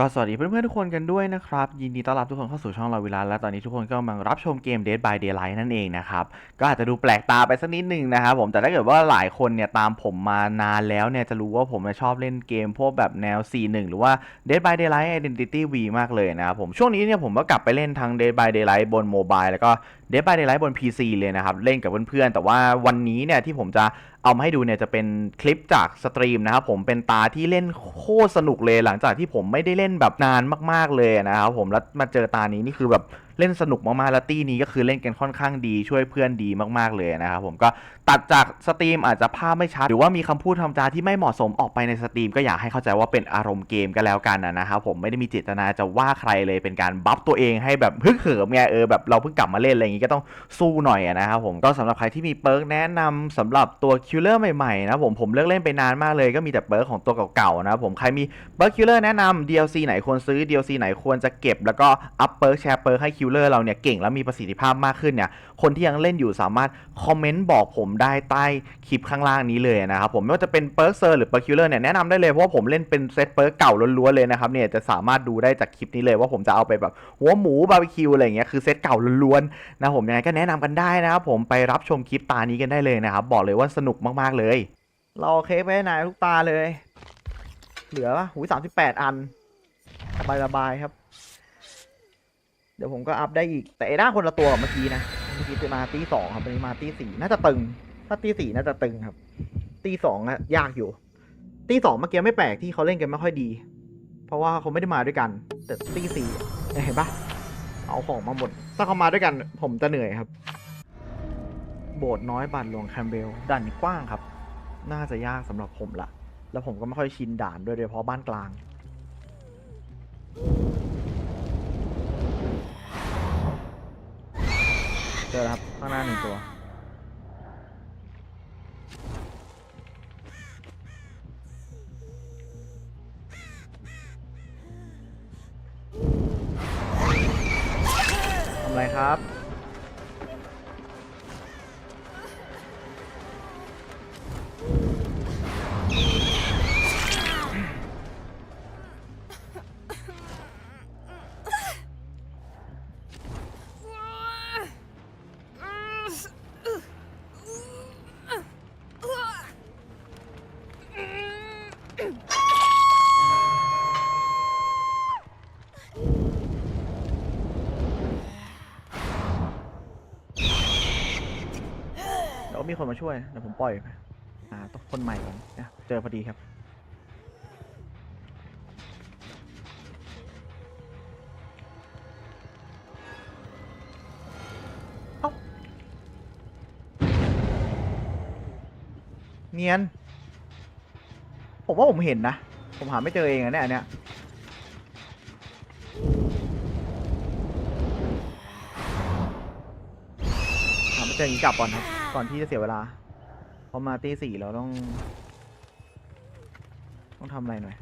ก็สวัสดีเพื่อนๆทุกคนกันด้วยนะครับ ยินดีต้อนรับทุกคนเข้าสู่ช่องเราเวลา และตอนนี้ทุกคนก็กำลังรับชมเกม Dead by Daylight นั่นเองนะครับ ก็อาจจะดูแปลกตาไปสักนิดหนึ่งนะครับผมแต่ถ้าเกิดว่าหลายคนเนี่ยตามผมมานานแล้วเนี่ยจะรู้ว่าผมชอบเล่นเกมพวกแบบแนว4-1หรือว่า Dead by Daylight Identity V มากเลยนะครับผมช่วงนี้เนี่ยผมก็กลับไปเล่นทั้ง Dead by Daylight บนโมบายแล้วก็ Dead by Daylight บน PC เลยนะครับ เล่นกับเพื่อนๆ แต่ว่าวันนี้เนี่ยที่ผมจะเอามาให้ดูเนี่ยจะเป็นคลิปจากสตรีมนะครับผมเป็นตาที่เล่นโคตรสนุกเลยหลังจากที่ผมไม่ได้เล่นแบบนานมากๆเลยนะครับผมแล้วมาเจอตานี้นี่คือแบบ เล่นสนุกมากๆแล้วตี้นี้ก็คือเล่นกันค่อนข้างดีช่วยเพื่อนดีมากๆเลยนะครับผมก็ตัดจากสตรีมอาจจะภาพไม่ชัดหรือว่ามีคำพูดคำจาที่ไม่เหมาะสมออกไปในสตรีม ก็อยากให้เข้าใจว่าเป็นอารมณ์เกมก็แล้วกันนะครับผมไม่ได้มีเจตนาจะว่าใครเลยเป็นการบัฟตัวเองให้แบบฮึกเหิมไงเออแบบเราเพิ่งกลับมาเล่นอะไรอย่างงี้ก็ต้องสู้หน่อยนะครับผมก็สำหรับใครที่มีเปิร์กแนะนำสำหรับตัวคิลเลอร์ใหม่ๆนะผมผมเลิกเล่นไปนานมากเลยก็มีแต่เปิร์กของตัวเก่าๆนะผมใครมีเปิร์กคิลเลอร์แนะนำ DLC ไหนควรซื้อ DLC ไหนควรจะเก็บแล้วก็อัพเปิร์กแชร์เปิร์กให้คิลเลอร์เราเนี่ยเก่งและมีประสิทธิภาพมากขึ้นเนี่ยคนที่ยังเล่นอยู่สามารถคอมเมนต์บอกผมได้ใต้คลิปข้างล่างนี้เลยนะครับผมไม่ว่าจะเป็นเปิร์กเซอร์หรือเปิร์กคิลเลอร์เนี่ยแนะนำได้เลยเพราะว่าผมเล่นเป็นเซตเปิร์กเก่าล้วนๆเลยนะครับเนี่ยจะสามารถดูได้จากคลิปนี้เลยว่าผมจะเอาไปแบบหัวหมูบาร์บีคิวอะไรอย่างเงี้ยคือเซตเก่าล้วนๆนะผมยังไงก็แนะนำกันได้นะครับผมไปรับชมคลิปตานี้กันได้เลยนะครับบอกเลยว่าสนุกมากๆเลย เรอเค้กไว้ให้นายทุกตาเลย เหลือปะหูสามสิบแปดอันสบายๆครับ ดี๋ยวผมก็อัพได้อีก แต่ไอ้ด้าคนละตัวเมื่อกี้นะ เมื่อกี้จะมาตีสองครับวันนี้มาตีสี่น่าจะตึง ถ้าตีสี่น่าจะตึงครับ ตีสองอะยากอยู่ ตีสองเมื่อกี้ไม่แปลกที่เขาเล่นกันไม่ค่อยดี เพราะว่าเขาไม่ได้มาด้วยกัน แต่ตีสี่เห็นปะเอาของมาหมด ถ้าเขามาด้วยกัน ผมจะเหนื่อยครับ โบสถ์น้อยบาทหลวงแคมเบลด่านกว้างครับ น่าจะยากสำหรับผมละ แล้วผมก็ไม่ค่อยชินด่านด้วยโดยเฉพาะบ้านกลาง เจอแล้วครับข้างหน้าหนึ่งตัวทำไรครับ ยวมีคนมาช่วยเดี๋ยวผมปล่อยไปอ่าต้องคนใหม่ก่อนะเจอพอดีครับเอ้าเนียน ผมว่าผมเห็นนะ ผมหาไม่เจอเองอะเนี่ยเนี้ยหาไม่เจออย่างนี้กลับก่อนครับ ก่อนที่จะเสียเวลาพอมาตีสี่เราต้อง ต้องทำอะไรหน่อย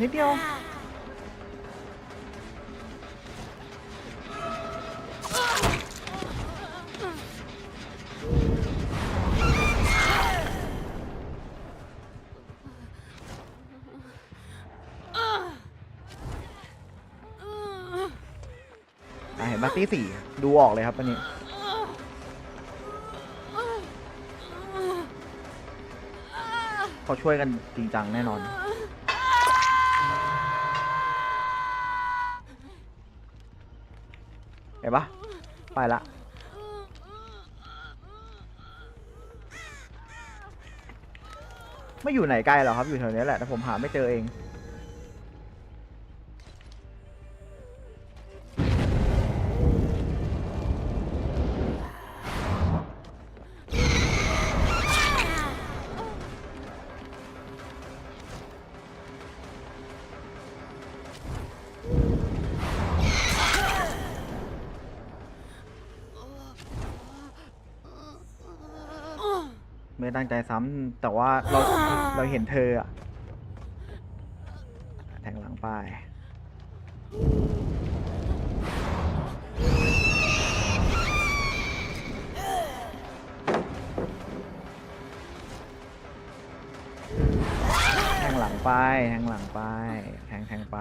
นิดเดียว อะเห็นปะตีสี่ดูออกเลยครับอันนี้ เขาช่วยกันจริงจังแน่นอน เห็นปะ ไปละไม่อยู่ไหนไกลหรอกครับอยู่แถวนี้แหละแต่ผมหาไม่เจอเอง ไม่ตั้งใจซ้ำแต่ว่าเราเราเห็นเธออะแทงหลังไป แทงหลังไป แทงหลังไป แทงแทงไป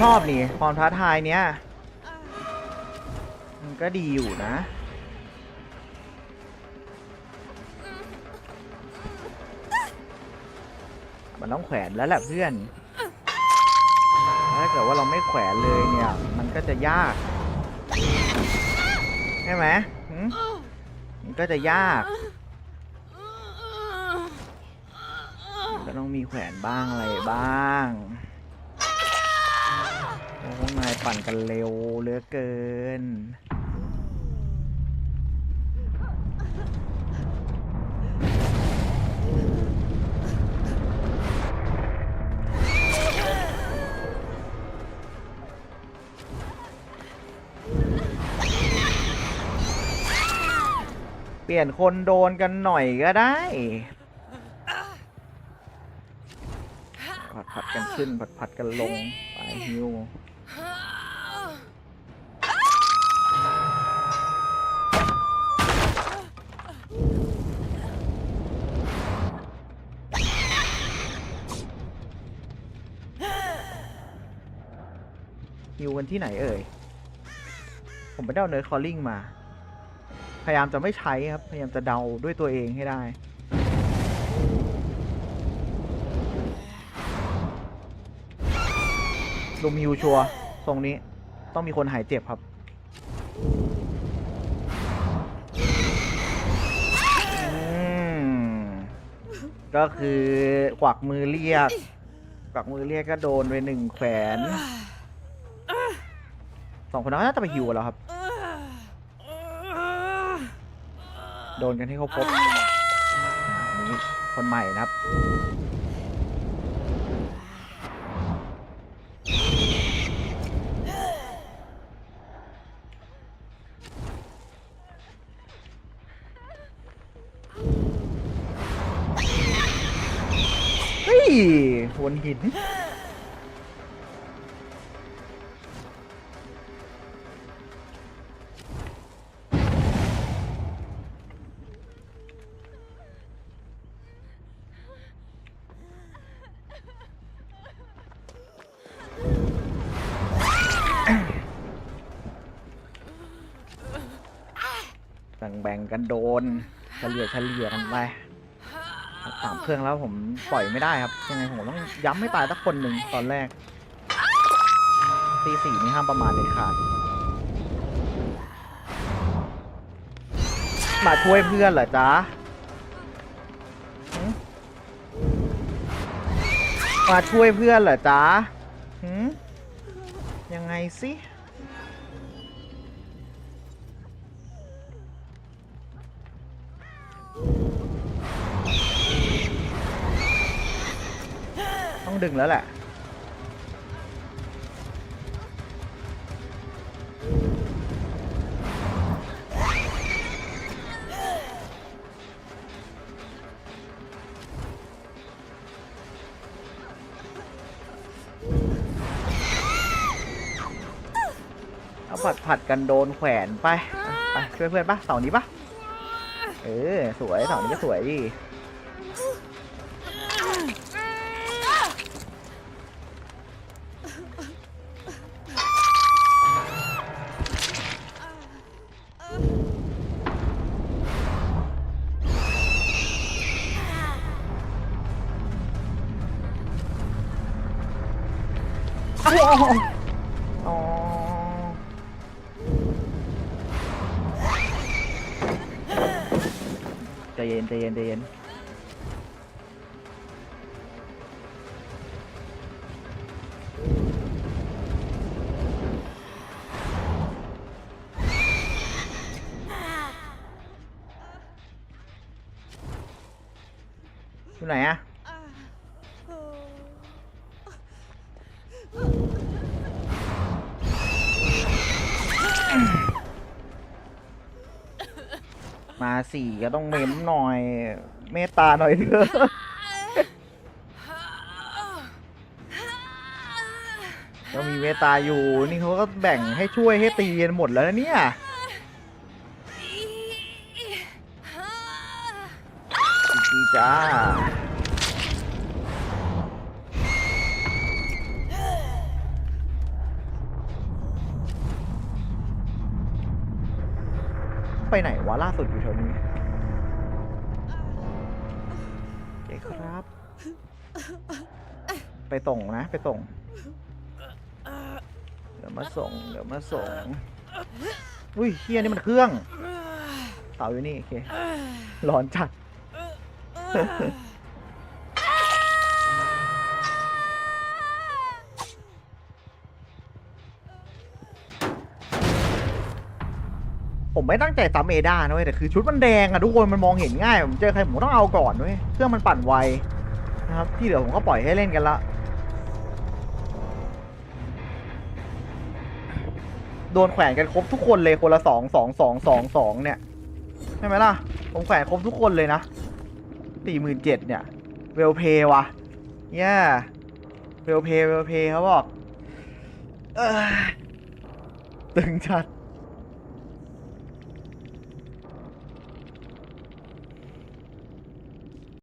ชอบนี่ความท้าทายเนี้ยมันก็ดีอยู่นะ มันต้องแขวนแล้วแหละเพื่อน ถ้าเกิดว่าเราไม่แขวนเลยเนี่ย มันก็จะยาก ใช่ไหมหืมมันก็จะยาก ก็ต้องมีแขวนบ้างอะไรบ้าง โอ้นายปั่นกันเร็วเหลือเกิน เปลี่ยนคนโดนกันหน่อยก็ได้ผัดผัดกันขึ้นผัดผัดกันลง ไปฮิว ฮิวกันที่ไหนเอ่ย ผมไปได้เอาเนิร์ดคอลลิ่งมา พยายามจะไม่ใช้ครับ พยายามจะเดาด้วยตัวเองให้ได้ลุมฮิวชัวร์ตรงนี้ต้องมีคนหายเจ็บครับ ก็คือกวักมือเรียก กวักมือเรียกก็โดนไปหนึ่งแขวน สองคนนั้นน่าจะไปฮิวแล้วครับ โดนกันให้เขาพบนนี้คนใหม่นะครับเฮ้ยหันหิน แบ่งกันโดนเฉลี่ยเฉลี่ยกันไปสามเครื่องแล้วผมปล่อยไม่ได้ครับยังไงผมต้องย้ำให้ตายสักคนหนึ่งตอนแรกตีสี่นี่ห้ามประมาทเลยขาดมาช่วยเพื่อนเหรอจ๊ะมาช่วยเพื่อนเหรอจ๊ะยังไงสิ ต้องดึงแล้วแหละเอาผัดผัดกันโดนแขวนไป ไปช่วยเพื่อนปะเสานี้ปะเออ สวยเสานี้ก็สวยดิ ใจเย็นใจเย็นใจเย็นอยู่ไหนอะ มาสี่ก็ต้องเม้มหน่อย เมตตาหน่อยเถอะก็มีเมตตาอยู่นี่เขาก็แบ่งให้ช่วยให้ตีกันหมดแล้วนะเนี่ยดีจ้า ไปไหนวะล่าสุดอยู่แถวนี้เก๋คครับ ไปส่งนะ ไปส่ง เดี๋ยวมาส่ง เดี๋ยวมาส่ง อุ้ยเฮียนี่มันเครื่อง เต่าอยู่นี่ โอเค ร้อนจัด ผมไม่ตั้งใจซ้ำเอด้านะเว้ยแต่คือชุดมันแดงอะทุกคนมันมองเห็นง่าย ผมเจอใครผมต้องเอาก่อนเว้ยเครื่องมันปั่นไวนะครับที่เหลือผมก็ปล่อยให้เล่นกันละโดนแขวนกันครบทุกคนเลยคนละสองสองสองสองสองเนี่ยใช่ไหมล่ะ ผมแขวนครบทุกคนเลยนะสี่หมื่นเจ็ดเนี่ยเวลเพย์วะเย่เวลเพย์เวลเพย์เขาบอกเออตึงจัด